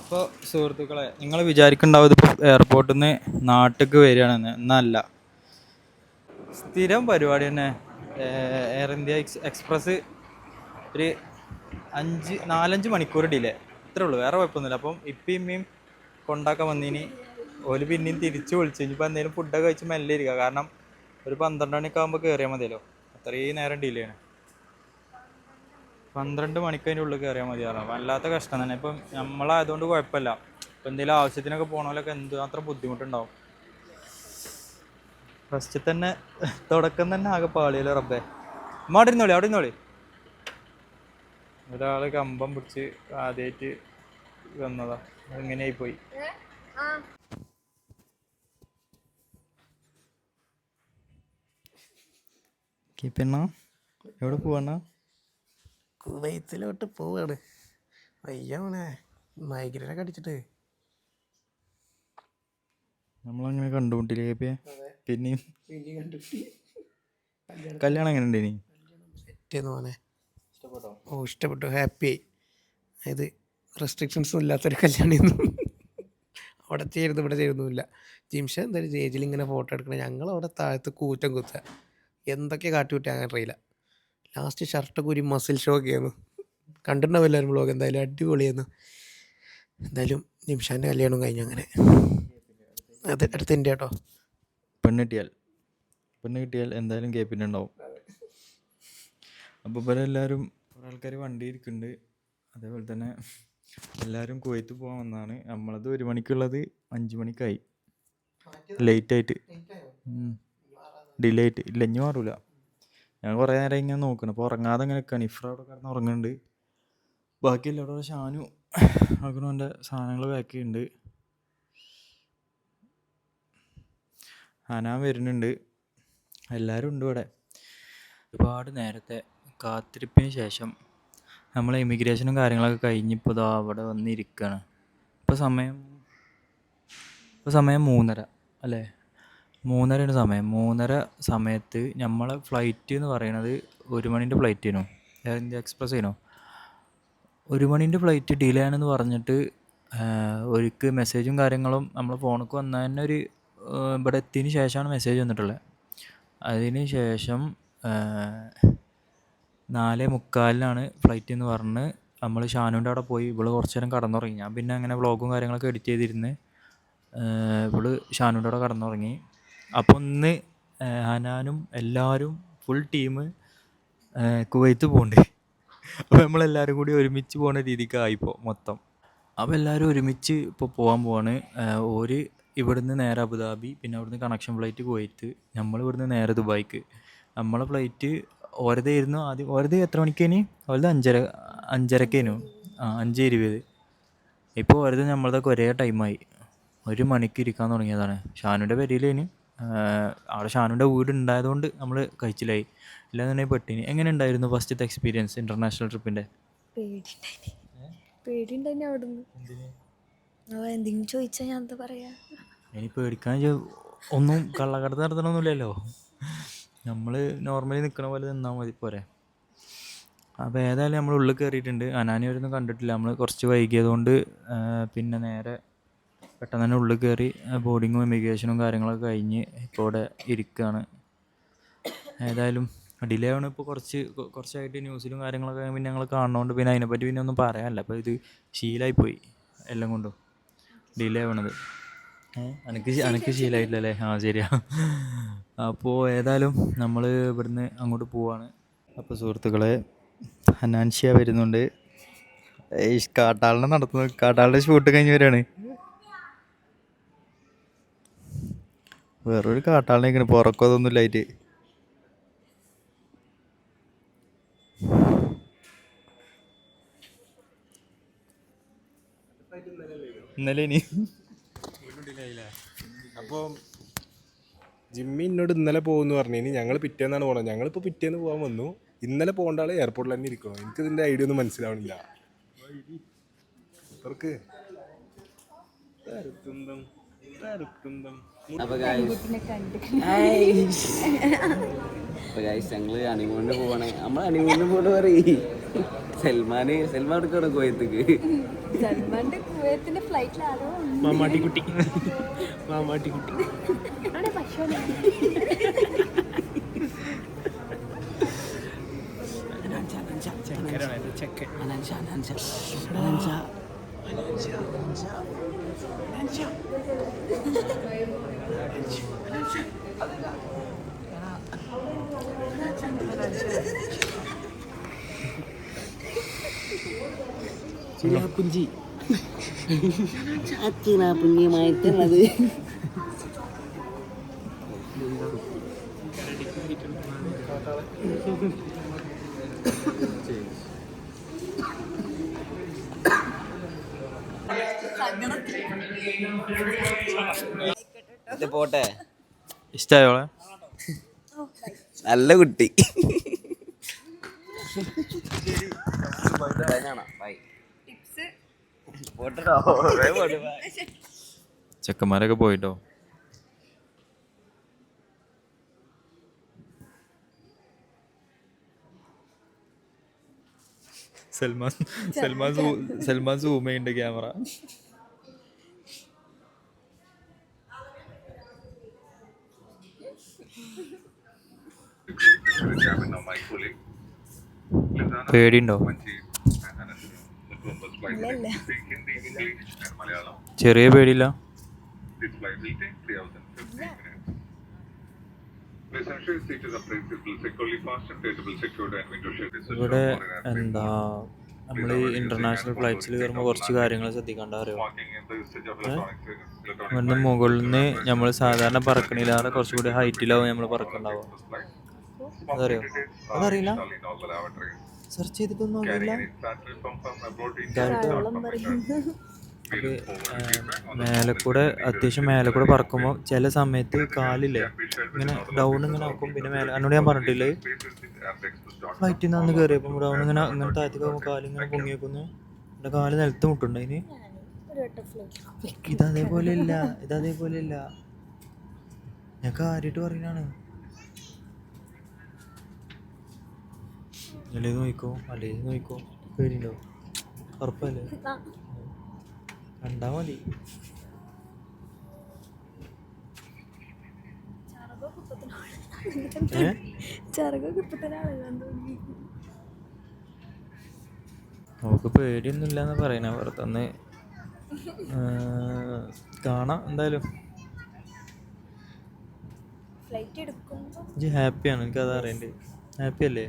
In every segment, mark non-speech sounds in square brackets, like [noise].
അപ്പോൾ സുഹൃത്തുക്കളെ നിങ്ങൾ വിചാരിക്കുന്നുണ്ടാവും ഇതിപ്പോൾ എയർപോർട്ടിൽ നിന്ന് നാട്ടിലേക്ക് വരികയാണെന്ന്. എന്നല്ല സ്ഥിരം പരിപാടി തന്നെ. എയർ ഇന്ത്യ എക്സ് എക്സ്പ്രസ് ഒരു അഞ്ച് നാലഞ്ച് മണിക്കൂർ ഡിലേ. ഇത്രേ ഉള്ളൂ. വേറെ കുഴപ്പമൊന്നുമില്ല. അപ്പം ഇപ്പം ഇമ്മയും കൊണ്ടാക്കാൻ വന്നിനി. ഓൽ പിന്നെയും തിരിച്ച് വിളിച്ചു. ഇനിയിപ്പോൾ എന്തെങ്കിലും ഫുഡൊക്കെ കഴിച്ച് മെല്ലെ ഇരിക്കുക കാരണം ഒരു പന്ത്രണ്ട് മണിയൊക്കെ ആകുമ്പോൾ കയറിയാൽ മതിയല്ലോ. അത്രയും നേരം ഡിലേ ആണ്. പന്ത്രണ്ട് മണിക്ക് അതിന്റെ ഉള്ളിൽ കയറിയാൽ മതിയാറോ വല്ലാത്ത കഷ്ടം തന്നെ. ഇപ്പം നമ്മളായതുകൊണ്ട് കുഴപ്പമില്ല. ഇപ്പം എന്തെങ്കിലും ആവശ്യത്തിനൊക്കെ പോകണമല്ലൊക്കെ എന്തുമാത്രം ബുദ്ധിമുട്ടുണ്ടാവും. ഫസ്റ്റ് തന്നെ തുടക്കം തന്നെ ആകെ പാളിയല്ലോ റബ്ബേ. അമ്മ അവിടെ ഇരുന്നോളി അവിടെ ഇരുന്നോളി. ഒരാൾ കമ്പം പിടിച്ച് ആദ്യമായിട്ട് വന്നതാ. ഇങ്ങനെയായി പോയി. പിന്നെ എവിടെ പോവണ്ണ കുവൈത്തിലോട്ട് പോവാണ്. വയ്യ മോനെ മൈഗ്രൈനൊക്കെ അടിച്ചിട്ട്. നമ്മളങ്ങനെ കണ്ടുമുട്ടില്ലേ പിന്നെയും? കല്യാണം. എങ്ങനെ ഉണ്ട് ഇനി? സെറ്റ് മോനെ. ഇഷ്ടപ്പെട്ടോ? ഓ ഇഷ്ടപ്പെട്ടു. ഹാപ്പി അതായത് റെസ്ട്രിക്ഷൻസും ഇല്ലാത്തൊരു കല്യാണം അവിടെ ചേരുന്നു ഇവിടെ ചേരുന്നുമില്ല. ജിംഷ എന്തായാലും സ്റ്റേജിൽ ഇങ്ങനെ ഫോട്ടോ എടുക്കണം. ഞങ്ങൾ അവിടെ താഴത്ത് കൂറ്റം കുത്തുക. എന്തൊക്കെ കാട്ടിവിട്ടാൽ അങ്ങനെ അറിയില്ല. ലാസ്റ്റ് ഷർട്ടൊക്കെ ഒരു മസിൽ ഷോ ഒക്കെ ആയിരുന്നു. കണ്ടിട്ടുണ്ടാവും എല്ലാവരും ബ്ലോഗ് എന്തായാലും അടിപൊളിയായിരുന്നു. എന്തായാലും നിമിഷാന്റെ കല്യാണം കഴിഞ്ഞു അങ്ങനെ. അത് അടുത്ത് എന്റെ കേട്ടോ പെണ്ണ് കിട്ടിയാൽ പെണ്ണ് കിട്ടിയാൽ എന്തായാലും കേപ്പിന്റെ ഉണ്ടാവും. അപ്പോൾ ഇവരെ എല്ലാവരും കുറേ ആൾക്കാർ വണ്ടി ഇരിക്കുന്നുണ്ട്. അതേപോലെ തന്നെ എല്ലാവരും കുവൈത്ത് പോകാൻ വന്നതാണ് നമ്മളത് ഒരു മണിക്കുള്ളത് അഞ്ച് മണിക്കായി. ലേറ്റായിട്ട് ഡിലേ ആയിട്ട്. ഇല്ല ഇനി മാറൂല. ഞാൻ കുറേ നേരം ഇങ്ങനെ നോക്കണം അപ്പോൾ ഉറങ്ങാതെ ഇങ്ങനെ നിൽക്കുകയാണ് ഇഫ്ര അവിടെ കിടന്ന് ഉറങ്ങുന്നുണ്ട്. ബാക്കി എല്ലാവരും ഷാനു എന്റെ സാധനങ്ങൾ പാക്ക് ചെയ്യുന്നുണ്ട്. ഹനാൻ വരുന്നുണ്ട്. എല്ലാവരും ഉണ്ട് ഇവിടെ. ഒരുപാട് നേരത്തെ കാത്തിരിപ്പിന് ശേഷം നമ്മൾ ഇമിഗ്രേഷനും കാര്യങ്ങളൊക്കെ കഴിഞ്ഞിപ്പോൾ ഇതാ അവിടെ വന്നിരിക്കുകയാണ് ഇപ്പോൾ സമയം ഇപ്പോൾ സമയം മൂന്നര അല്ലേ? മൂന്നരയാണ് സമയം. മൂന്നര സമയത്ത് നമ്മളെ ഫ്ലൈറ്റ് എന്ന് പറയുന്നത് ഒരു മണീന്റെ ആയിരുന്നു എയർ ഇന്ത്യ എക്സ്പ്രസ് ആയിരുന്നു ഒരു മണീന്റെ ഫ്ലൈറ്റ് ഡിലേ ആണെന്ന് പറഞ്ഞിട്ട് ഒരിക്കൽ മെസ്സേജും കാര്യങ്ങളും നമ്മളെ ഫോണിലേക്ക് വന്ന തന്നെ ഒരു ഇവിടെ എത്തിയതിന് ശേഷമാണ് മെസ്സേജ് വന്നിട്ടുള്ളത് അതിന് ശേഷം നാല് മുക്കാലിനാണ് ഫ്ലൈറ്റ് എന്ന് പറഞ്ഞ് നമ്മൾ ഷാനുവിന്റെ അവിടെ പോയി. ഇവൾ കുറച്ച് നേരം കടന്നുറങ്ങി. ഞാൻ പിന്നെ അങ്ങനെ വ്ളോഗും കാര്യങ്ങളൊക്കെ എഡിറ്റ് ചെയ്തിരുന്ന് ഇവൾ ഷാനുവിന്റെ അവിടെ കടന്നുറങ്ങി. അപ്പോൾ ഒന്ന് ഹനാനും എല്ലാവരും ഫുൾ ടീം കുവൈത്ത് പോകുന്നുണ്ട് അപ്പോൾ നമ്മളെല്ലാവരും കൂടി ഒരുമിച്ച് പോകുന്ന രീതിക്ക് ആയിപ്പോൾ മൊത്തം. അപ്പോൾ എല്ലാവരും ഒരുമിച്ച് ഇപ്പോൾ പോകാൻ പോവാണ്. ഓര് ഇവിടുന്ന് നേരെ അബുദാബി പിന്നെ അവിടുന്ന് കണക്ഷൻ ഫ്ലൈറ്റ് കുവൈത്ത്. നമ്മൾ ഇവിടുന്ന് നേരെ ദുബായിക്ക്. നമ്മളെ ഫ്ലൈറ്റ് ഓരതായിരുന്നു ആദ്യം ഓരത് എത്ര മണിക്കേനി? ഓരത് അഞ്ചര അഞ്ചരക്കേനു. ആ അഞ്ച് ഇരുപത്. ഇപ്പോൾ ഓരത് നമ്മളതൊക്കെ ഒരേ ടൈമായി ഒരു മണിക്ക് ഇരിക്കാൻ തുടങ്ങിയതാണ്. ഷാനുവിന്റെ പെരിയിലേന് അവിടെ ഷാനുവിന്റെ വീട് ഉണ്ടായതുകൊണ്ട് നമ്മൾ കഴിച്ചിലായി. ഇല്ലാന്നുണ്ടെങ്കിൽ പെട്ടിനി. എങ്ങനെ ഉണ്ടായിരുന്നു ഫസ്റ്റത്തെ എക്സ്പീരിയൻസ് ഇന്റർനാഷണൽ ട്രിപ്പിന്റെ എന്തെങ്കിലും ചോദിച്ചാൽ ഞാൻ എന്താ പറയാ? ഇനി പേടിക്കാൻ ഒന്നും കള്ളക്കടത്ത് നടത്തണമൊന്നുമില്ലല്ലോ നമ്മൾ നോർമലി നിൽക്കണ പോലെ നിന്നാൽ മതി പോരെ. അപ്പോൾ ഏതായാലും നമ്മൾ ഉള്ളിൽ കയറിയിട്ടുണ്ട് അനാനി ഒന്നും കണ്ടിട്ടില്ല. നമ്മൾ കുറച്ച് വൈകിയതുകൊണ്ട് പിന്നെ നേരെ പെട്ടെന്ന് തന്നെ ഉള്ളിൽ കയറി ബോർഡിങ്ങും ഇമിഗ്രേഷനും കാര്യങ്ങളൊക്കെ കഴിഞ്ഞ് ഇപ്പോൾ ഇവിടെ ഇരിക്കുകയാണ് ഏതായാലും ഡിലേ ആണ് ഇപ്പോൾ കുറച്ച് കുറച്ചായിട്ട് ന്യൂസിലും കാര്യങ്ങളൊക്കെ പിന്നെ ഞങ്ങൾ കാണുന്നതുകൊണ്ട് പിന്നെ അതിനെപ്പറ്റി പിന്നെ ഒന്നും പറയാനില്ല. അപ്പോൾ ഇത് ശീലമായിപ്പോയി എല്ലാം കൊണ്ടും. ഡിലേ ആവണത്. എനിക്ക് എനിക്ക് ശീലമായിട്ടില്ലല്ലേ ആ ശരിയാ. അപ്പോൾ ഏതായാലും നമ്മൾ ഇവിടുന്ന് അങ്ങോട്ട് പോവാണ്. അപ്പോൾ സുഹൃത്തുക്കളെ ഹനാൻഷ്യ വരുന്നുണ്ട്. കാട്ടാളിനെ നടത്തുന്നു. കാട്ടാളിന്റെ ഷൂട്ട് കഴിഞ്ഞ് വരികയാണ് വേറൊരു കാട്ടാളിനെ ഇങ്ങനെ പുറക്കോ അതൊന്നും ഇല്ലായിട്ട് ഇന്നലെ ഇനി. അപ്പോൾ ജിമ്മി എന്നോട് ഇന്നലെ പോകുന്നു പറഞ്ഞു. ഞങ്ങൾ പിറ്റേന്നാണ് പോകണം ഞങ്ങളിപ്പോൾ പിറ്റേന്ന് പോകാൻ വന്നു. ഇന്നലെ പോകേണ്ട ആൾ എയർപോർട്ടിൽ തന്നെ ഇരിക്കണം എനിക്ക് ഇതിന്റെ ഐഡിയ ഒന്നും മനസ്സിലാവണില്ല. അവർക്ക് തരുത്തുന്തം തരുത്തുന്തം ഞങ്ങൾ ഹണിമൂണിന് പോവാണ്. നമ്മൾ അണിമൂണിന് പോണ പറയും. സൽമാന് സൽമാൻ എടുക്കണം കുവൈത്തേക്ക് സൽമാന്റെ കുവൈത്തിന്റെ ഫ്ലൈറ്റിൽ ആരോ. മാമാട്ടിക്കുട്ടി. മാമാട്ടിക്കുട്ടി. അവിടെ പശുവിനെ ചെക്കൻ അനൻഷ. അനൻഷ. അനൻഷ കുഞ്ചി Thank പുണ്യമായിട്ടുള്ളത് ഇത് പോട്ടെ. ഇഷ്ടമായോളെ നല്ല കുട്ടി. ചെക്കന്മാരൊക്കെ പോയിട്ടോ? സൽമാൻ സൽമാൻ സൽമാൻ സൂമയുണ്ട് ക്യാമറ. പേടിയുണ്ടോ? ചെറിയ പേടിയില്ല? ഇവിടെ എന്താ നമ്മൾ ഇന്റർനാഷണൽ ഫ്ലൈറ്റ്സിൽ കയറുമ്പോൾ കുറച്ച് കാര്യങ്ങൾ ശ്രദ്ധിക്കേണ്ട അറിയോ? ഇവിടുന്ന് മുകളിൽ നിന്ന് നമ്മൾ സാധാരണ പറക്കണില്ലാതെ കുറച്ചുകൂടി ഹൈറ്റിലാവും നമ്മൾ പറക്കണ്ടാവുക. അതറിയോ? അതറിയില്ല? സെർച്ച് ചെയ്തിട്ടൊന്നും മേലെ കൂടെ അത്യാവശ്യം മേലെ കൂടെ പറക്കുമ്പോൾ ചില സമയത്ത് കാലില്ലേ ഇങ്ങനെ ഡൗൺ ഇങ്ങനെ ആക്കും. പിന്നെ മേലെ എന്നോട് ഞാൻ പറഞ്ഞിട്ടില്ലേ? ഫ്ലൈറ്റിൽ നിന്ന് കയറിയപ്പോൾ ഡൗൺ ഇങ്ങനെ ഇങ്ങനെ താഴത്തേക്ക് പോകുമ്പോൾ കാലിങ്ങനെ പൊങ്ങി വെക്കുന്നു എന്റെ കാൽ നിലത്ത് മുട്ടുണ്ട് അതിന് ഒരു വട്ടം ഫ്ലൈറ്റ് ഇത് അതേപോലെ ഇല്ല ഇതേപോലെ ഇല്ല ഞാൻ കാര്യമായിട്ട് പറയുന്നതാണ് അല്ലേ നോക്കോ അല്ലേ നോക്കോ പേടിയുണ്ടോ ഉറപ്പല്ലേ? കണ്ടാ മതി. നമുക്ക് പേടിയൊന്നും ഇല്ലെന്ന് പറയണ വെറുതെ ഒന്ന് കാണാം എന്തായാലും. ഹാപ്പിയാണ് എനിക്കത് അറിയണ്ടേ ഹാപ്പി അല്ലേ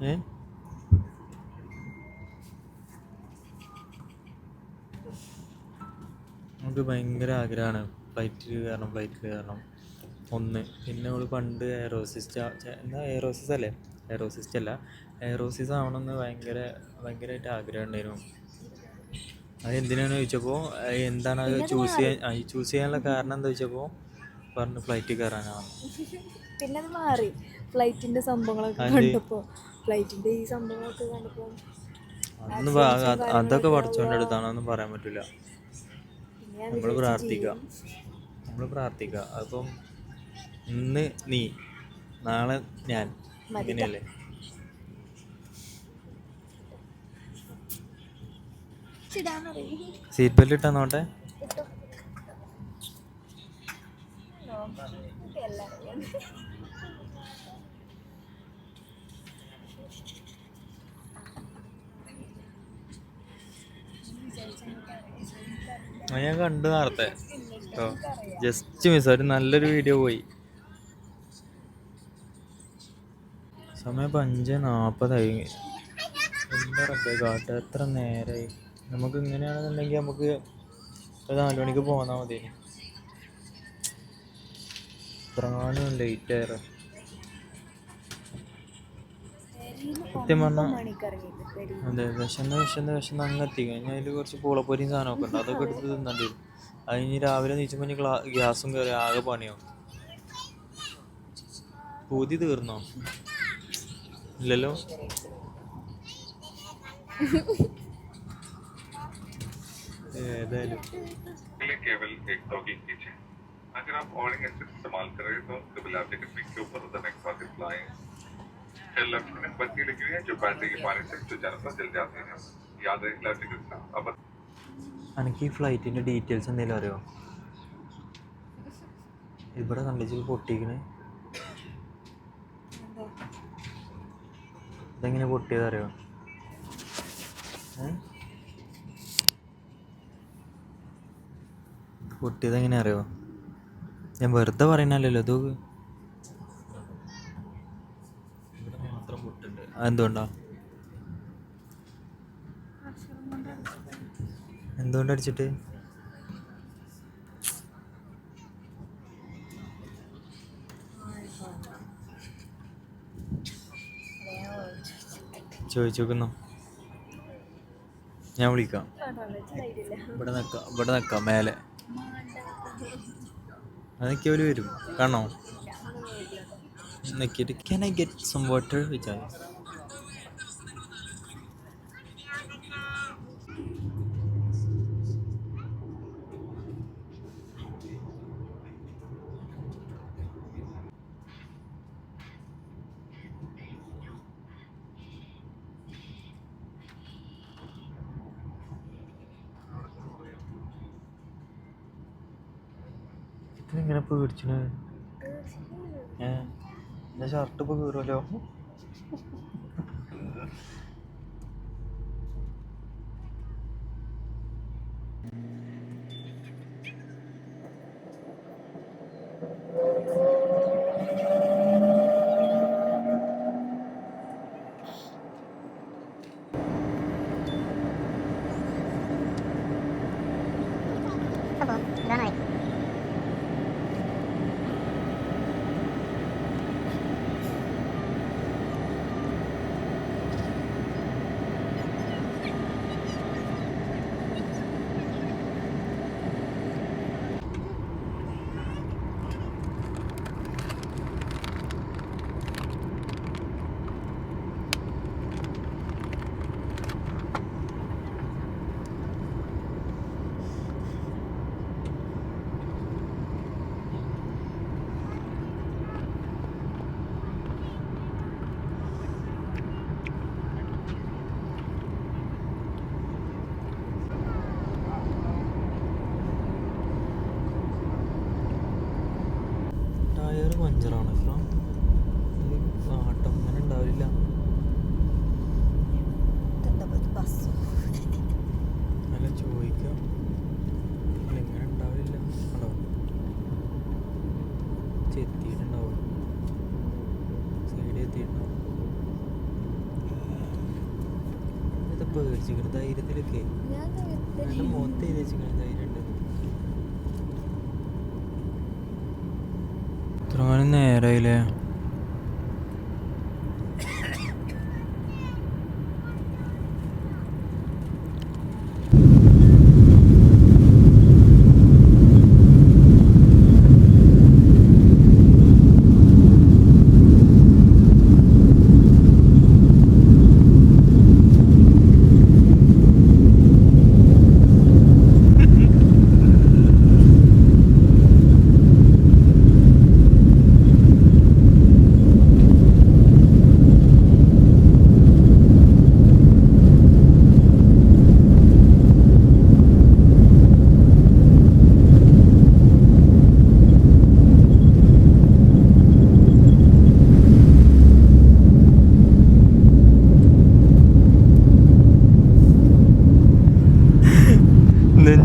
ഏ? നമുക്ക് ഭയങ്കര ആഗ്രഹമാണ്. ഫ്ലൈറ്റിൽ കയറണം ഫ്ലൈറ്റിൽ കയറണം. ഒന്ന്. പിന്നെ നമ്മൾ പണ്ട് എയറോസിസ്റ്റ് എന്താ എയറോസിസ് അല്ലേ? എയറോസിസ്റ്റ് അല്ല എയറോസിസ് ആവണമെന്ന് ഭയങ്കര ഭയങ്കരമായിട്ട് ആഗ്രഹം ഉണ്ടായിരുന്നു അത് എന്തിനാണ് ചോദിച്ചപ്പോൾ എന്താണ് അത് ചൂസ് ചെയ്യാൻ ചൂസ് ചെയ്യാനുള്ള കാരണം എന്താ ചോദിച്ചപ്പോൾ പറഞ്ഞു ഫ്ലൈറ്റിൽ കയറാനാണ്. [laughs] പിന്നെ അത് മാറി ഫ്ലൈറ്റിന്റെ സംഭവങ്ങളൊക്കെ അതെ. ഫ്ലൈറ്റിന്റെ ഈ സംഭവങ്ങളൊക്കെ കണ്ടപ്പോ അതൊന്നും പ- അത് അതൊക്കെ അടുത്താണോന്നും പറയാൻ പറ്റില്ല നമ്മൾ പ്രാർത്ഥിക്കാം നമ്മൾ പ്രാർത്ഥിക്കുക അപ്പം ഇന്ന് നീ നാളെ ഞാൻ ഇങ്ങനെയല്ലേ സീറ്റ് ബെൽറ്റ് ഇട്ടാ നോട്ടെ എല്ലാവരും അത് ഞാൻ കണ്ടു നേരത്തെ. കേട്ടോ ജസ്റ്റ് മിസ് ഒരു നല്ലൊരു വീഡിയോ പോയി. സമയം ഇപ്പം അഞ്ച് നാൽപ്പതായി എന്താ റബ്ബേ കാട്ട? എത്ര നേരമായി നമുക്ക് ഇങ്ങനെയാണെന്നുണ്ടെങ്കിൽ നമുക്ക് ഒരു നാല് മണിക്ക് പോന്നാൽ മതി. ഇത്രങ്ങാനും ലേറ്റ് ആയിരുന്നു സത്യം പറഞ്ഞാൽ മണിക്കിറങ്ങിയിട്ട് പെരി അതെ വിശന്ന് വിശന്ന് വിശന്ന് അങ്ങ് എത്തി കഴിഞ്ഞാൽ അതിൽ കുറച്ച് പൂളപ്പൊരിയും സാധനമൊക്കെ ഉണ്ട് അതൊക്കെ എടുത്ത് തിന്നേണ്ടി വരും അത് ഇനി രാവിലെ നീച്ചുമ്പോൾ ഇനി ഗ്ലാ ഗ്യാസും കയറി ആകെ പണിയാവും പൂതി തീർന്നോ ഇല്ലല്ലോ ഏതായാലും के लिए केवल एक टॉगिंग कीजिए अगर आप ऑर्डिंग एसिड इस्तेमाल कर रहे हैं तो कभी आप टिकट पिक के ऊपर the next bar flying electronic बत्ती लगी हुई है जो बैटरी के पानी से सुचारू पर जल जाती है याद रहे इलेक्ट्रिक अब എനിക്ക് ഈ ഫ്ലൈറ്റിൻ്റെ ഡീറ്റെയിൽസ് എന്തെങ്കിലും അറിയോ ഇവിടെ കണ്ടിച്ച് പൊട്ടിക്കണേ ഇതെങ്ങനെ പൊട്ടിയത് അറിയോ ഏ? പൊട്ടിയത് എങ്ങനെ അറിയോ ഞാൻ വെറുതെ പറയണല്ലോ ഇത് അതെന്തുകൊണ്ടാ എന്തുകൊണ്ട് അടിച്ചിട്ട്? ചോദിച്ചു നോക്കുന്നു. ഞാൻ വിളിക്കാം. ഇവിടെ നിൽക്കാം ഇവിടെ നിൽക്കാം മേലെ. അതൊക്കെ അവർ വരും. കാണോ നിൽക്കിയിട്ട് can I get some water വിചാരി ഇതെങ്ങനെ പേടിച്ചത് ഏ എന്റെ ഷർട്ട് ഇപ്പോൾ കീറുമല്ലോ ടയർ പഞ്ചറാണ് ഇപ്പം ആട്ടം അങ്ങനെ ഉണ്ടാവില്ല ബസ് അല്ല ചോദിക്കാം അല്ല ഇങ്ങനെ ഉണ്ടാവില്ല ഉണ്ടോ ചെത്തിയിട്ടുണ്ടാവും സൈഡിൽ എത്തിയിട്ടുണ്ടാവും പേടിച്ചിരിക്കണം ധൈര്യത്തിലൊക്കെ ഞാൻ എന്റെ മുഖത്ത് എഴുതി. വെച്ചിരിക്കണം ധൈര്യം ഉണ്ട് ഇത്രയും നേരമായില്ലേ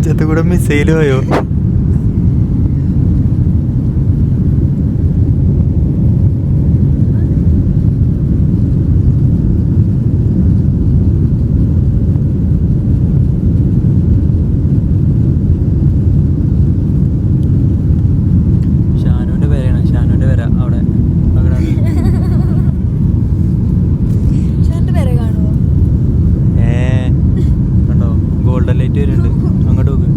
നെഞ്ചത്ത് കൂടെ മിസൈൽ പോയോ ഷാനുവിന്റെ പേരാണ് ഷാനുവിന്റെ പേരാ അവിടെ അവിടെ ഷാന്റെ പേരെ കാണുമോ ഏ കണ്ടോ ഗോൾഡൻ ലൈറ്റ് വരുന്നുണ്ട് അങ്ങോട്ട് നോക്ക്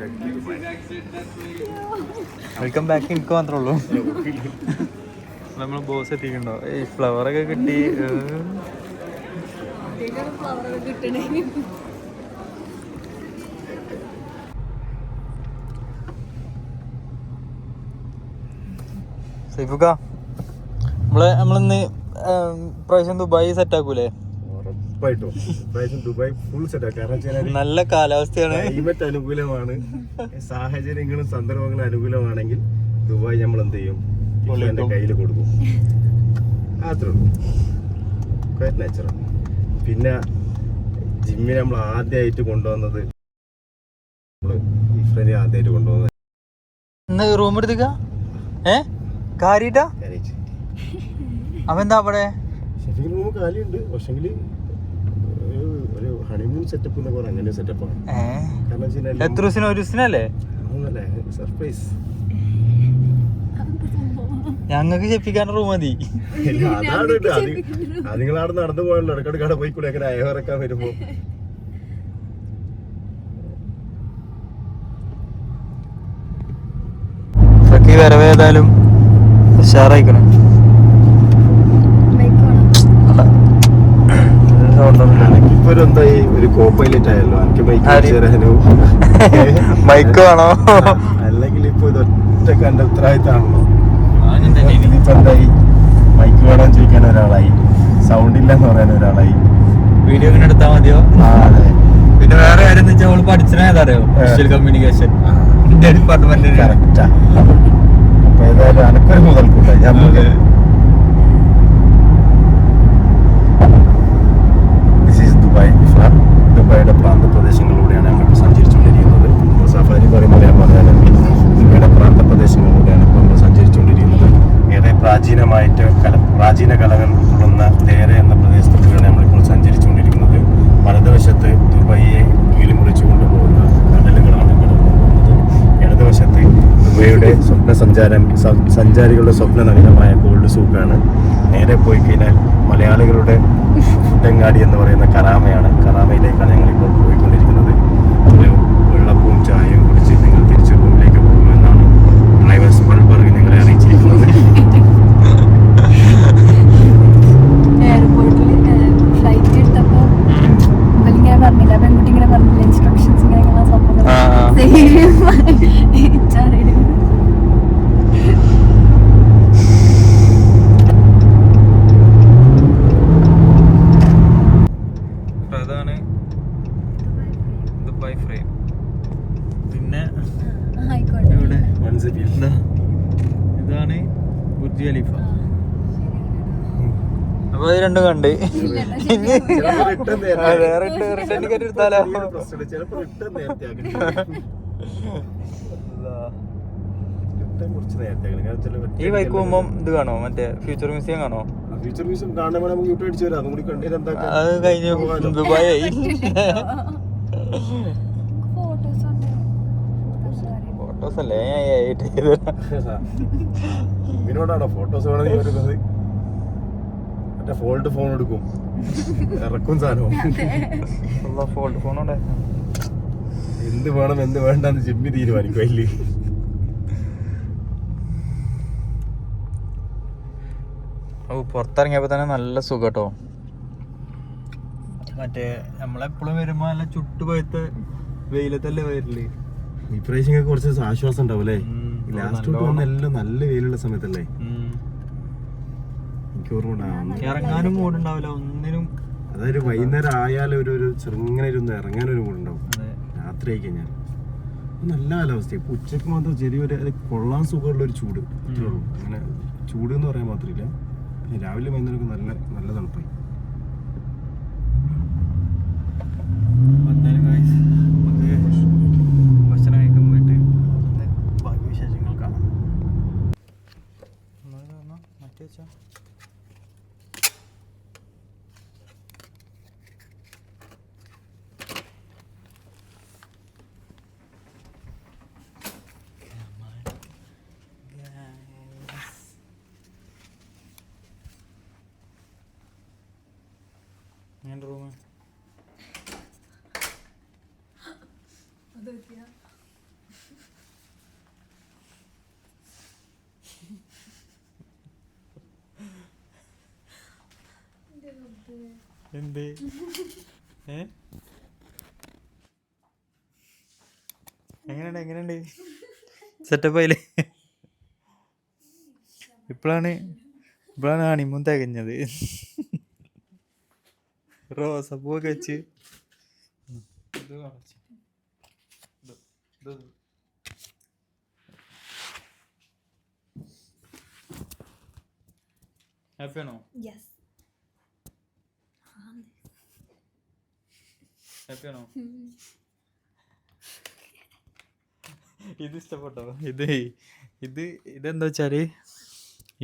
back to Dubai welcome back എനിക്ക് മാത്രമേ ഉള്ളൂ നമ്മൾ ബോസ് എത്തിക്കണ്ടോ ഈ ഫ്ലവറൊക്കെ കിട്ടി. സൈഫുക്ക നമ്മൾ നമ്മളിന്ന് പ്രാവശ്യം ദുബായി സെറ്റ് ആക്കൂലേ? ഉറപ്പായിട്ടും. ഇപ്രാവശ്യം ദുബായ് ഫുൾ സെറ്റാ കാരണം നല്ല കാലാവസ്ഥയാണ്. ക്ലൈമറ്റ് അനുകൂലമാണ്. സാഹചര്യങ്ങളും സന്ദർഭങ്ങളും അനുകൂലമാണെങ്കിൽ ദുബായ് നമ്മൾ എന്ത് ചെയ്യും? എന്റെ കയ്യിൽ കൊടുക്കും. അത്രേ ഉള്ളൂ. ക്വയറ്റ് നാച്ചുറൽ പിന്നെ ജിമ്മിൽ നമ്മൾ ആദ്യമായിട്ട് കൊണ്ടുവന്നത് ഇഫ്രനെ ആദ്യമായിട്ട് കൊണ്ടുവന്നത്. റൂം എടുത്തുക ഏ? കാര്യട്ടാ. അവൻ എന്താ അവിടെ? ശരിക്കും റൂം കാലിയുണ്ട്. പക്ഷെങ്കിൽ ഒരു ഹണിമൂൺ സെറ്റപ്പ് എന്നൊക്കെ പറഞ്ഞാൽ അങ്ങനെ സെറ്റപ്പാണ് ഏ? കാരണം വെച്ചാൽ എത്ര ദിവസം ഒരു ദിവസത്തിനല്ലേ സർപ്രൈസ് ഞങ്ങൾക്ക് ചെപ്പിക്കാൻ റൂം മതി. അതാണ് ഇത്. അത് നിങ്ങളവിടെ നടന്നു പോയല്ലോ പോയി കൂടെ അങ്ങനെ അയവിറക്കാൻ വരുമ്പോ. വരവേതായാലും ഉഷാറായിക്കണം. ഇപ്പൊ ഒരു കോ പൈലറ്റ് ആയല്ലോ. എനിക്ക് ബൈക്ക് ആര്? മൈക്ക് [laughs] വേണോ? അല്ലെങ്കിൽ ഇപ്പൊ ഇതൊറ്റ കണ്ട ഉത്തരവാദിത്തമാണല്ലോ ഇപ്പൊ എന്തായി മൈക്ക് വേണം ചോദിക്കാൻ ഒരാളായി. സൗണ്ട് ഇല്ല എന്ന് പറയാൻ ഒരാളായി. വീഡിയോ ഇങ്ങനെ എടുത്താൽ മതിയോ? അതെ. പിന്നെ വേറെ കാര്യം എന്ന് വെച്ചാൽ അവൾ പഠിച്ചത് ഏതറിയോ? വിഷ്വൽ കമ്മ്യൂണിക്കേഷൻ ഡിപ്പാർട്ട്മെന്റ് കറക്റ്റാ അപ്പൊ ഏതായാലും അനക്കൊരു മുതൽക്കൂട്ടായി. നമുക്ക് ദിസ് ഈസ് ദുബായ് ഇഫ്ലാർ ദുബായിയുടെ പ്രാന്തപ്രദേശങ്ങളിലൂടെയാണ് നമ്മളിപ്പോൾ സഞ്ചരിച്ചുകൊണ്ടിരിക്കുന്നത് ഇപ്പോൾ സഫാരി പറയുമ്പോൾ ഞാൻ പറഞ്ഞാൽ ദുബായിയുടെ പ്രാന്തപ്രദേശങ്ങളിലൂടെയാണ് ഇപ്പോൾ നമ്മൾ സഞ്ചരിച്ചുകൊണ്ടിരിക്കുന്നത് ഏറെ പ്രാചീനമായിട്ട് കല പ്രാചീന കലകൾ ഉൾക്കൊള്ളുന്ന തേര എന്ന പ്രദേശത്തിലൂടെ നമ്മളിപ്പോൾ സഞ്ചരിച്ചുകൊണ്ടിരിക്കുന്നത്. വലതുവശത്ത് ദുബൈയെ കീഴി മുറിച്ചു കൊണ്ടുപോകുന്ന കടലുകളാണ് ഇടതുവശത്ത് ദുബൈയുടെ സ്വപ്ന സഞ്ചാരം സഞ്ചാരികളുടെ സ്വപ്ന നഗരമായ ഗോൾഡ് സൂക്കാണ്. നേരെ പോയി കഴിഞ്ഞാൽ മലയാളികളുടെ ഫുഡങ്ങാടി എന്ന് പറയുന്ന കറാമയാണ്. കറാമയിലേക്കാണ് ഞങ്ങളിപ്പോൾ പോയിക്കൊണ്ടിരിക്കുന്നത് ഒരു വെള്ളപ്പവും ചായയും കുടിച്ച് നിങ്ങൾ തിരിച്ച് റൂമിലേക്ക് പോകുമെന്നാണ് ഡ്രൈവർ സ്പൾബർഗ് ഞങ്ങളെ അറിയിച്ചിരിക്കുന്നത് എയർപോർട്ടിൽ ഫ്ലൈറ്റ് എടുത്തപ്പോ ഇങ്ങനെ പറഞ്ഞില്ല പെൺകുട്ടി ഇങ്ങനെ പറഞ്ഞില്ല ഇൻസ്ട്രക്ഷൻസ് ഇങ്ങനെ ഇങ്ങനെ സംഭവം ആ, ആ. അതാണ് ദുബായ് ഫ്രെയിം പിന്നെ ആയിക്കോട്ടെ ഇവിടെ മൻസിബിൽ. എന്താ ഇതാണ് ബുർജ് ഖലീഫ അപ്പൊ അത് രണ്ടും കണ്ട് ഇനി ചിലപ്പോൾ return നേരത്തെ അതെ, return- return ticket എടുത്താലോ? ചെറിയൊരു പ്രശ്നമുണ്ട്. ചിലപ്പോൾ return നേരത്തെ ആക്കി. Return കാരണം ചില ഈ ബൈക്ക് പോകുമ്പോ ഇത് കാണോ? മറ്റേ ഫ്യൂച്ചർ മ്യൂസിയം കാണോ? ഫ്യൂച്ചർ മ്യൂസിയം നമുക്ക് യൂട്യൂബ് അടിച്ചു വരാം. അതും എന്താ കഴിഞ്ഞ് ദുബായ് ആയി. ഫോട്ടോസ് ഉണ്ട്. ഫോട്ടോസ് അല്ലേ? ഞാൻ ഫോട്ടോസ് വേണമെങ്കിൽ മറ്റേ ഫോൾഡ് ഫോൺ എടുക്കും. ഇറക്കും സാധനവും. ഫോൾഡ് ഫോണോടെ എന്ത് വേണം എന്ത് വേണ്ടെന്ന് ജിമ്മി തീരുമാനിക്കും അല്ലെ ഓ പുറത്തിറങ്ങിയപ്പോ തന്നെ നല്ല സുഖം കേട്ടോ മറ്റേ നമ്മളെപ്പോഴും വരുമ്പോ നല്ല ചുട്ടുപോയത്ത് വെയിലത്തല്ലേ വരില്ലേ ഇപ്രാവശ്യം കുറച്ച് ആശ്വാസം ഉണ്ടാവും അല്ലേ? ലാസ്റ്റ് വന്നെല്ലാം എല്ലാം നല്ല വെയിലുള്ള സമയത്തല്ലേ? ഉണ്ടാവും. ഇറങ്ങാനും മൂടുണ്ടാവില്ല ഒന്നിനും അതായത് വൈകുന്നേരം ആയാലും ഒരു ഒരു ചെറുങ്ങനെ ഒരു ഒന്ന് ഇറങ്ങാനൊരു മൂടുണ്ടാവും രാത്രി ആയി കഴിഞ്ഞാൽ നല്ല കാലാവസ്ഥ ഇപ്പൊ ഉച്ചയ്ക്ക് മാത്രം ചെറിയൊരു കൊള്ളാൻ സുഖമുള്ള ഒരു ചൂട് അങ്ങനെ ചൂട് എന്ന് പറയാൻ മാത്രമില്ല. രാവിലെ വൈകുന്നേരം നല്ല നല്ല തണുപ്പായി. ഞാൻ റൂം. എന്ത്? [laughs] എങ്ങനെയുണ്ട്? എങ്ങനെയുണ്ട്? സെറ്റപ്പ് ആയില്ലേ? ഇപ്പോഴാണ് ഇപ്പോഴാണ് ഹണിമൂൺ തികഞ്ഞത്. റോസപ്പൂ ഒക്കെ വെച്ച്. ഹാപ്പിയാണോ യെസ് ഹാപ്പിയാണോ ഇത്. ഇഷ്ടപ്പെട്ടോ? ഇത് ഇത് ഇതെന്താ വെച്ചാൽ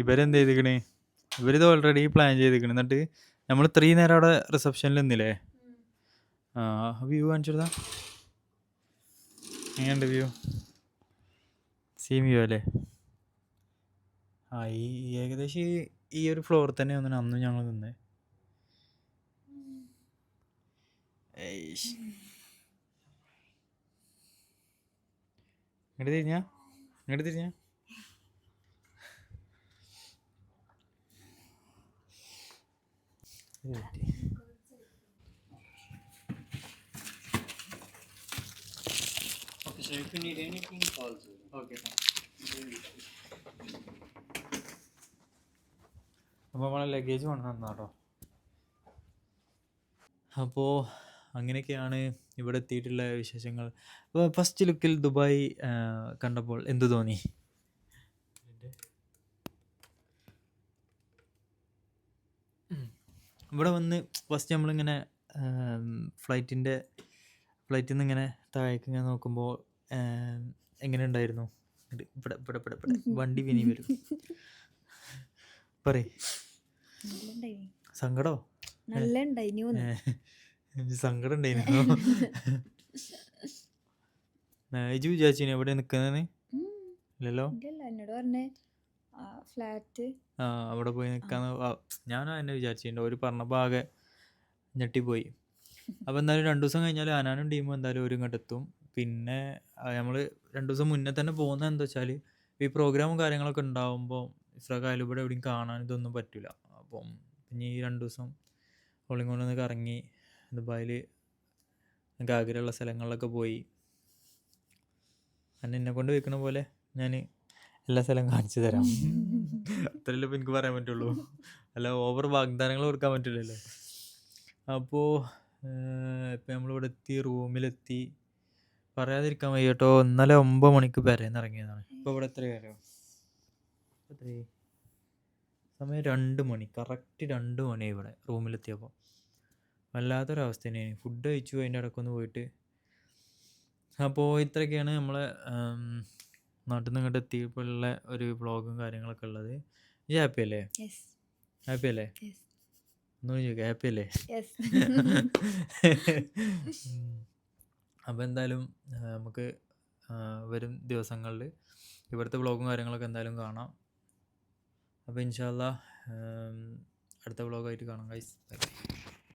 ഇവരെന്ത് ചെയ്തിക്കണേ? ഇവരിത് ഓൾറെഡി പ്ലാൻ ചെയ്തിക്കണ്. എന്നിട്ട് നമ്മൾ ഇത്രയും നേരം അവിടെ റിസപ്ഷനിൽ നിന്നില്ലേ? വ്യൂ കാണിച്ചെടുത്താ? എങ്ങനെയുണ്ട് വ്യൂ സെയിം വ്യൂ അല്ലേ? ആ ഈ ഏകദേശം ഈ- ഒരു ഫ്ലോർ തന്നെ ഒന്ന് അന്നും ഞങ്ങൾ നിന്നേ. ഇങ്ങോട്ട് തിരിഞ്ഞാ? ഇങ്ങോട്ട് തിരിഞ്ഞാ ഒരു minute. Okay, so if you need anything, call. Okay അപ്പോൾ നമ്മളെ ലഗേജ് കൊണ്ടുവന്നു കേട്ടോ അപ്പോൾ അങ്ങനെയൊക്കെയാണ് ഇവിടെ എത്തിയിട്ടുള്ള വിശേഷങ്ങൾ. അപ്പോൾ ഫസ്റ്റ് ലുക്കിൽ ദുബായ് കണ്ടപ്പോൾ എന്ത് തോന്നി? ഇവിടെ വന്ന് ഫസ്റ്റ് നമ്മളിങ്ങനെ ഫ്ലൈറ്റിന്റെ ഫ്ലൈറ്റിൽ നിന്ന് ഇങ്ങനെ താഴേക്ക് ഇങ്ങനെ നോക്കുമ്പോൾ എങ്ങനെ ഉണ്ടായിരുന്നു ഇവിടെ ഇവിടെ ഇവിടെ ഇവിടെ. വണ്ടി വിനി വരും. പറയേ. സങ്കടോ? നല്ല സങ്കടം ഉണ്ടായിരുന്നു [laughs] ഇജു വിചാരിച്ചു എവിടെ നിൽക്കുന്നതെന്ന് ഇല്ലല്ലോ എന്നോട് പറഞ്ഞേ. ഫ്ലാറ്റ്. ആ അവിടെ പോയി നിൽക്കാന്ന് ഞാനും എന്നെ വിചാരിച്ചിട്ടുണ്ട്. ഒരു പറഞ്ഞപ്പോൾ ആകെ ഞെട്ടിപ്പോയി. അപ്പോൾ എന്തായാലും രണ്ട് ദിവസം കഴിഞ്ഞാൽ ആനാനും ടീമും എന്തായാലും ഒരു ഇങ്ങോട്ട് എത്തും. പിന്നെ നമ്മൾ രണ്ട് ദിവസം മുന്നേ തന്നെ പോകുന്നത് എന്താ വെച്ചാൽ ഈ പ്രോഗ്രാമും കാര്യങ്ങളൊക്കെ ഉണ്ടാകുമ്പോൾ ഇസ്രാക്കായാലും ഇവിടെ എവിടെയും കാണാൻ ഇതൊന്നും പറ്റില്ല അപ്പം ഇനി ഈ രണ്ട് ദിവസം ഓളിയും കൊണ്ടൊന്ന് കറങ്ങി ദുബായിൽ എനിക്ക് ആഗ്രഹമുള്ള സ്ഥലങ്ങളിലൊക്കെ പോയി. എന്നെ കൊണ്ട് വെക്കണ പോലെ ഞാൻ എല്ലാ സ്ഥലവും കാണിച്ചു തരാം. അത്രയല്ലേ ഇപ്പം എനിക്ക് പറയാൻ പറ്റുള്ളൂ. അല്ല ഓവർ വാഗ്ദാനങ്ങൾ കൊടുക്കാൻ പറ്റില്ലല്ലോ. അപ്പോൾ ഇപ്പം നമ്മളിവിടെ എത്തി റൂമിലെത്തി. പറയാതിരിക്കാൻ വയ്യ കേട്ടോ. ഇന്നലെ ഒമ്പത് മണിക്ക് പെരേന്ന് ഇറങ്ങിയതാണ്. ഇപ്പോൾ ഇവിടെ എത്ര കാര്യം സമയം രണ്ട് മണി. കറക്റ്റ് രണ്ട് മണി ഇവിടെ റൂമിലെത്തിയപ്പോൾ വല്ലാത്തൊരവസ്ഥ തന്നെയാണ് ഫുഡ് കഴിച്ചു അതിന്റെ ഇടയ്ക്കൊന്ന് പോയിട്ട്. അപ്പോൾ ഇത്രയൊക്കെയാണ് നമ്മളെ നാട്ടിൽ നിന്ന് ഇങ്ങോട്ട് എത്തിയപ്പോഴുള്ള ഒരു വ്ളോഗും കാര്യങ്ങളൊക്കെ ഉള്ളത് ഈ ഹാപ്പി അല്ലേ? ഹാപ്പി അല്ലേ? ഒന്നും ചോദിക്കാം ഹാപ്പി അല്ലേ? [laughs] അപ്പോൾ എന്തായാലും നമുക്ക് വരും ദിവസങ്ങളിൽ ഇവിടുത്തെ വ്ളോഗും കാര്യങ്ങളൊക്കെ എന്തായാലും കാണാം. അപ്പോൾ ഇൻഷാല്ല അടുത്ത വ്ളോഗായിട്ട് കാണാം ഗൈസ്